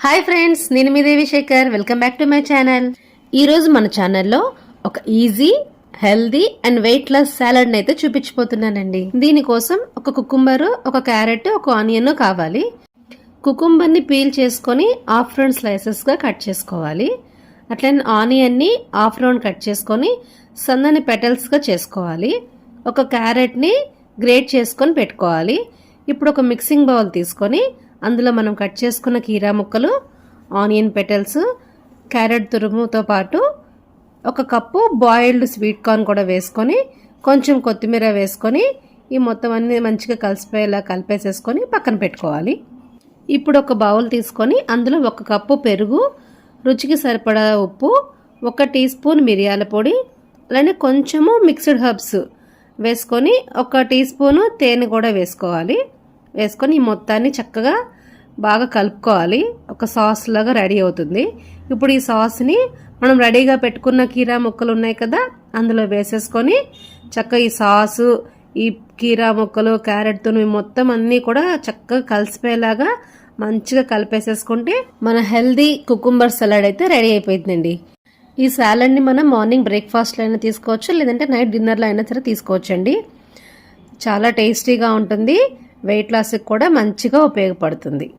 Hi friends నేను మీ Devi Shekar welcome back to my channel ఈరోజు మన ఛానల్లో ఒక easy healthy and weightless salad అయితే చూపించిపోతున్నానండి దీనికోసం ఒక కుకుంబరు ఒక క్యారెట్ ఒక ఆనియన్ కావాలి. కుకుంబర్ని పీల్ చేసుకొని హాఫ్ రౌండ్ స్లైసెస్గా కట్ చేసుకోవాలి. అట్లనే ఆనియన్ని హాఫ్ రౌండ్ కట్ చేసుకొని సన్నని పెటల్స్గా చేసుకోవాలి. ఒక క్యారెట్ని గ్రేట్ చేసుకొని పెట్టుకోవాలి. ఇప్పుడు ఒక మిక్సింగ్ బౌల్ తీసుకొని అందులో మనం కట్ చేసుకున్న కీరా ముక్కలు ఆనియన్ పెటల్స్ క్యారెట్ తురుముతో పాటు ఒక కప్పు బాయిల్డ్ స్వీట్ కార్న్ కూడా వేసుకొని కొంచెం కొత్తిమీర వేసుకొని ఈ మొత్తం అన్ని మంచిగా కలిసిపోయేలా కలిపేసేసుకొని పక్కన పెట్టుకోవాలి. ఇప్పుడు ఒక బౌల్ తీసుకొని అందులో ఒక కప్పు పెరుగు రుచికి సరిపడా ఉప్పు ఒక టీ స్పూన్ మిరియాల పొడి అలానే కొంచెము మిక్స్డ్ హర్బ్స్ వేసుకొని ఒక టీ స్పూను తేనె కూడా వేసుకోవాలి. వేసుకొని ఈ మొత్తాన్ని చక్కగా బాగా కలుపుకోవాలి. ఒక సాస్ లాగా రెడీ అవుతుంది. ఇప్పుడు ఈ సాస్ని మనం రెడీగా పెట్టుకున్న కీరా ముక్కలు ఉన్నాయి కదా అందులో వేసేసుకొని చక్కగా ఈ సాసు ఈ కీరా ముక్కలు క్యారెట్తో మొత్తం అన్నీ కూడా చక్కగా కలిసిపోయేలాగా మంచిగా కలిపేసేసుకుంటే మన హెల్దీ కుకుంబర్ సలాడ్ అయితే రెడీ అయిపోయిందండి. ఈ సాలడ్ని మనం మార్నింగ్ బ్రేక్ఫాస్ట్లో అయినా తీసుకోవచ్చు లేదంటే నైట్ డిన్నర్లో అయినా సరే తీసుకోవచ్చండి. చాలా టేస్టీగా ఉంటుంది. వెయిట్ లాస్కి కూడా మంచిగా ఉపయోగపడుతుంది.